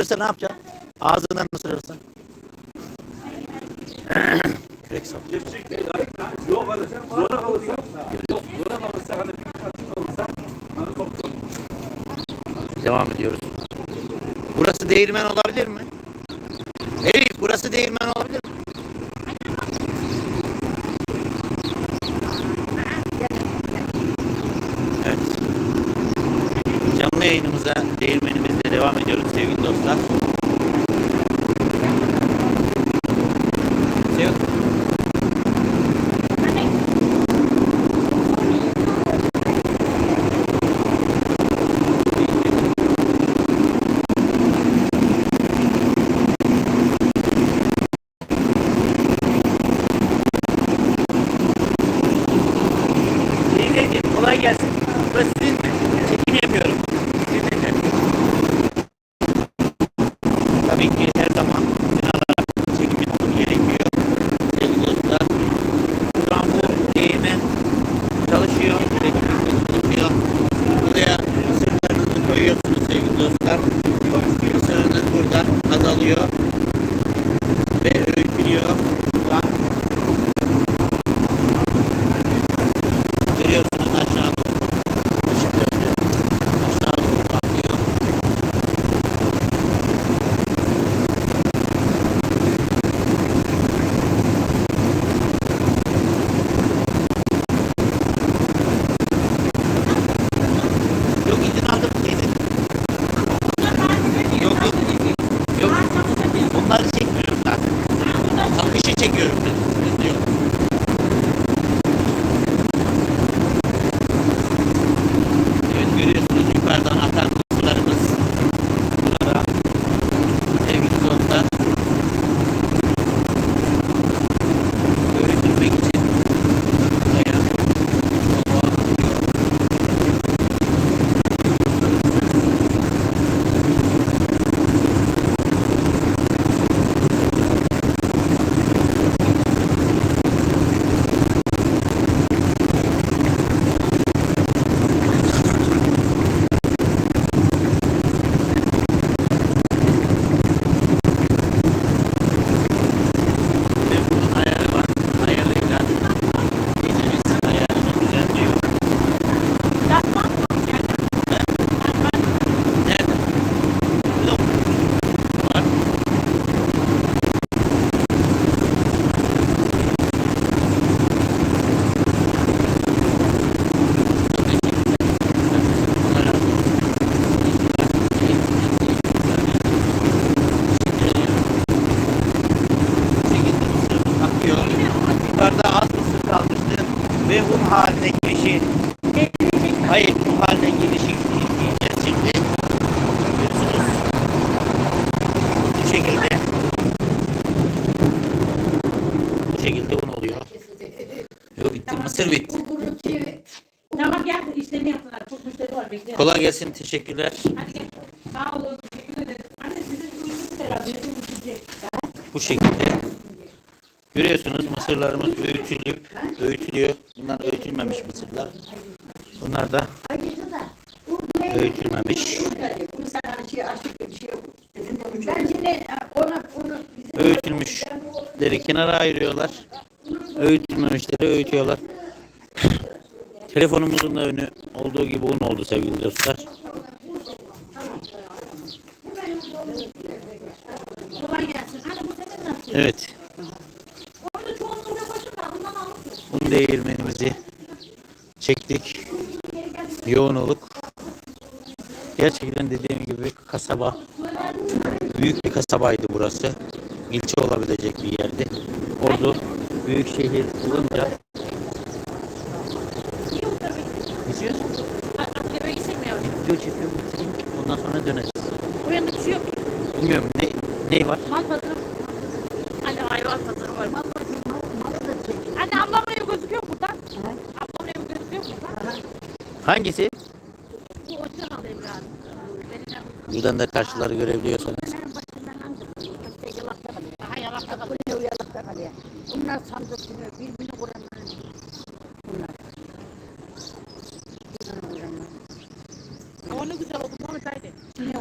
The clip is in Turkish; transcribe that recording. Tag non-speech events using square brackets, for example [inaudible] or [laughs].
ısırırsa ne yapacaksın? Ağzından ısırırsa. Kürek sap. Yok hani zora kalırsa, yok zora kalırsa hani bir kaçın kalırsa hani kopsun. Devam ediyoruz. Burası değirmen olabilir mi? Elif burası değirmen olabilir mi? Evet. Canlı yayınımıza değirmenimizle devam ediyoruz sevgili dostlar. Sev- kolay gelsin. Mi? Çekim yapıyorum. oluyor. Un haline gelişi hayır un haline gelişi yiyeceğiz şimdi. Görüyorsunuz. Bu şekilde bu şekilde un oluyor. Yok bitti. Mısır bitti. Tamam gel işlemi yaptılar. Çok müşteri var bekliyor. Kolay gelsin. Teşekkürler. Hadi gel. Sağ olun. Teşekkür ederim. Anne sizin ürününüz herhalde. Bu şekilde. Görüyorsunuz mısırlarımız öğütülüp öğütülüyor. Bunlar öğütülmemiş mısırlar. Bunlar da öğütülmemiş. Öğütülmüşleri kenara ayırıyorlar. Öğütülmemişleri öğütüyorlar. [laughs] Telefonumuzun da önü olduğu gibi un oldu sevgili dostlar. Evet. Değirmenimizi çektik. Yoğun oluk. Gerçekten dediğim gibi kasaba büyük bir kasabaydı burası. İlçe olabilecek bir yerdi. Ordu büyük şehir olunca Geçiyoruz. Eve gitsek mi yavrum? Video çekiyorum. Ondan sonra döneriz. Yanında bir şey yok. Bilmiyorum ne, ne var? Mal pazarı. Anne hayvan pazarı var. Mal Hangisi? Buradan da karşıları görebiliyorsunuz. Bunlar sandıkçını birbirini vuranlar. Bunlar. Ama ne güzel oldu. Muhammed haydi. Şimdi